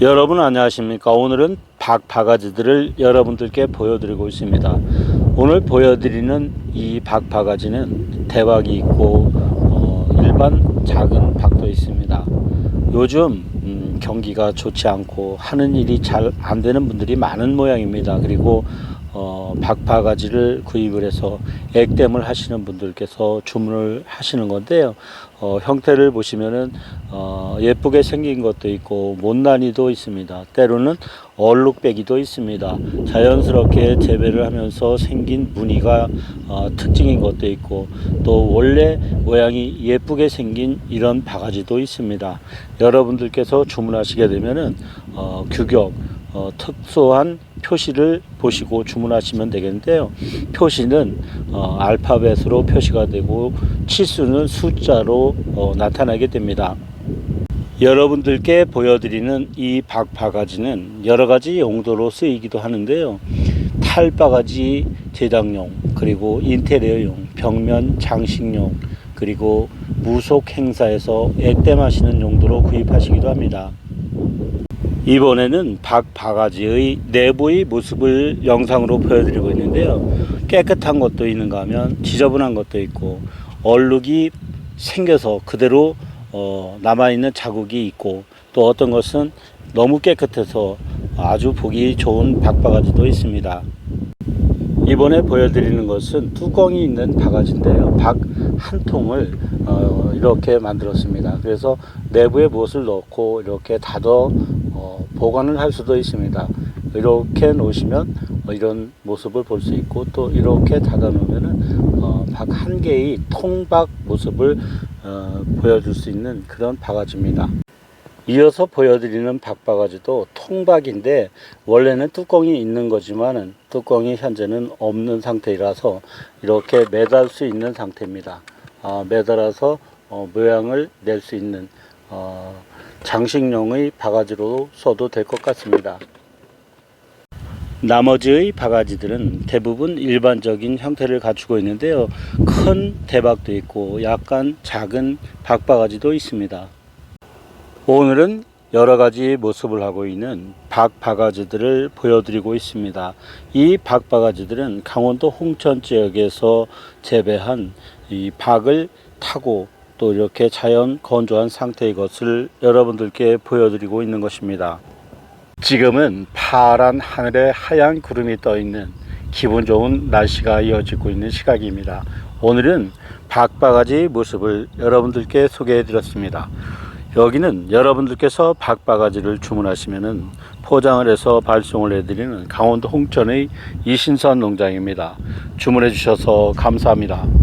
여러분 안녕하십니까? 오늘은 박 바가지들을 여러분들께 보여드리고 있습니다. 오늘 보여드리는 이 박 바가지는 대박이 있고 어, 일반 작은 박도 있습니다. 요즘 음, 경기가 좋지 않고 하는 일이 잘 안 되는 분들이 많은 모양입니다. 그리고 어, 박바가지를 구입을 해서 액땜을 하시는 분들께서 주문을 하시는 건데요. 어, 형태를 보시면은 어, 예쁘게 생긴 것도 있고 못난이도 있습니다. 때로는 얼룩배기도 있습니다. 자연스럽게 재배를 하면서 생긴 무늬가 어, 특징인 것도 있고 또 원래 모양이 예쁘게 생긴 이런 바가지도 있습니다. 여러분들께서 주문하시게 되면은 어, 규격 어, 특수한 표시를 보시고 주문하시면 되겠는데요. 표시는 어, 알파벳으로 표시가 되고 치수는 숫자로 어, 나타나게 됩니다. 여러분들께 보여드리는 이 박바가지는 여러 가지 용도로 쓰이기도 하는데요. 탈바가지 제작용, 그리고 인테리어용, 벽면 장식용, 그리고 무속 행사에서 액땜하시는 용도로 구입하시기도 합니다. 이번에는 박 바가지의 내부의 모습을 영상으로 보여드리고 있는데요. 깨끗한 것도 있는가 하면 지저분한 것도 있고 얼룩이 생겨서 그대로 어, 남아있는 자국이 있고 또 어떤 것은 너무 깨끗해서 아주 보기 좋은 박바가지도 있습니다. 이번에 보여드리는 것은 뚜껑이 있는 바가지인데요. 박 한 통을 어, 이렇게 만들었습니다. 그래서 내부에 무엇을 넣고 이렇게 닫아 어, 보관을 할 수도 있습니다. 이렇게 놓으시면 어, 이런 모습을 볼 수 있고 또 이렇게 닫아 놓으면은 어, 박 한 개의 통박 모습을 어, 보여줄 수 있는 그런 바가지입니다. 이어서 보여드리는 박바가지도 통박인데 원래는 뚜껑이 있는 거지만은 뚜껑이 현재는 없는 상태라서 이렇게 매달 수 있는 상태입니다. 아, 매달아서 어, 모양을 낼 수 있는 어, 장식용의 바가지로 써도 될 것 같습니다. 나머지의 바가지들은 대부분 일반적인 형태를 갖추고 있는데요. 큰 대박도 있고 약간 작은 박바가지도 있습니다. 오늘은 여러 가지 모습을 하고 있는 박바가지들을 보여드리고 있습니다. 이 박바가지들은 강원도 홍천 지역에서 재배한 이 박을 타고 또 이렇게 자연 건조한 상태의 것을 여러분들께 보여드리고 있는 것입니다. 지금은 파란 하늘에 하얀 구름이 떠 있는 기분 좋은 날씨가 이어지고 있는 시각입니다. 오늘은 박바가지 모습을 여러분들께 소개해 드렸습니다. 여기는 여러분들께서 박바가지를 주문하시면은 포장을 해서 발송을 해드리는 강원도 홍천의 이신선 농장입니다. 주문해 주셔서 감사합니다.